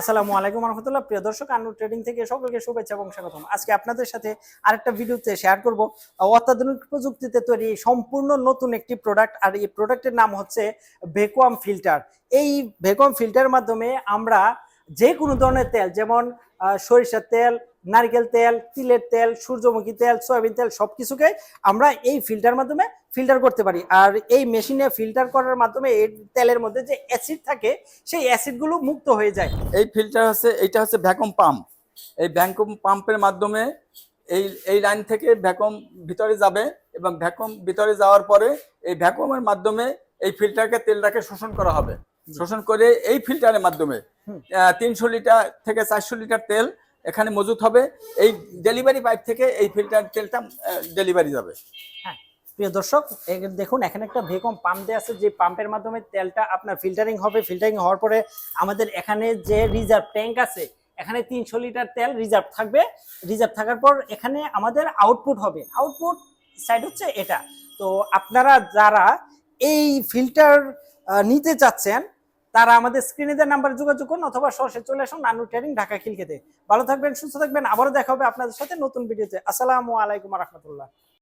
আসসালামু আলাইকুম রহমতুল্লাহ। প্রিয় দর্শক, আনু ট্রেডিং থেকে সকলকে শুভেচ্ছা এবং স্বাগতম। আজকে আপনাদের সাথে আরেকটা ভিডিওতে শেয়ার করব। অত্যাধুনিক প্রযুক্তিতে তৈরি সম্পূর্ণ নতুন একটি প্রোডাক্ট আর এই প্রোডাক্টের নাম হচ্ছে ভেকুয়াম ফিল্টার এই ভেকুয়াম ফিল্টারের মাধ্যমে আমরা যে কোনো ধরনের তেল, যেমন সরিষার তেল নারকেল তেল তিলের তেল সূর্যমুখী তেল সয়াবিন তেল সব কিছুকে আমরা এই ফিল্টার মাধ্যমে ফিল্টার করতে পারি। আর এই মেশিনে ফিল্টার করার মাধ্যমে এই তেলের মধ্যে যে অ্যাসিড থাকে সেই অ্যাসিডগুলো মুক্ত হয়ে যায়। এই ফিল্টার হচ্ছে এইটা হচ্ছে ভ্যাকুম পাম্প এই ভ্যাকুম পাম্পের মাধ্যমে এই এই লাইন থেকে ভ্যাকুম ভিতরে যাবে এবং ভ্যাকুম ভিতরে যাওয়ার পরে এই ভ্যাকুমের মাধ্যমে এই ফিল্টারকে তেলটাকে শোষণ করা হবে। শোষণ করে এই ফিল্টারের মাধ্যমে তিনশো লিটার থেকে চারশো লিটার তেল এখানে মজুত হবে। এই ডেলিভারি পাইপ থেকে এই ফিল্টার তেলটা ডেলিভারি যাবে। হ্যাঁ প্রিয় দর্শক দেখুন, এখানে একটা ভেকম পাম্প দেওয়া আছে, যে পাম্পের মাধ্যমে তেলটা আপনার ফিল্টারিং হবে। ফিল্টারিং হওয়ার পরে আমাদের এখানে যে রিজার্ভ ট্যাঙ্ক আছে, এখানে তিনশো লিটার তেল রিজার্ভ থাকবে। রিজার্ভ থাকার পর এখানে আমাদের আউটপুট হবে। আউটপুট সাইড হচ্ছে এটা। তো আপনারা যারা এই ফিল্টার নিতে চাচ্ছেন তারা আমাদের স্ক্রিনে দেওয়ার নাম্বার যোগাযোগ করুন অথবা সরাসরি চলে আসুন নানু ট্রেনিং ঢাকা খিলকেতে ভালো থাকবেন, সুস্থ থাকবেন, আবারও দেখা হবে আপনাদের সাথে নতুন ভিডিওতে আসসালামু আলাইকুম রহমতুল্লাহ।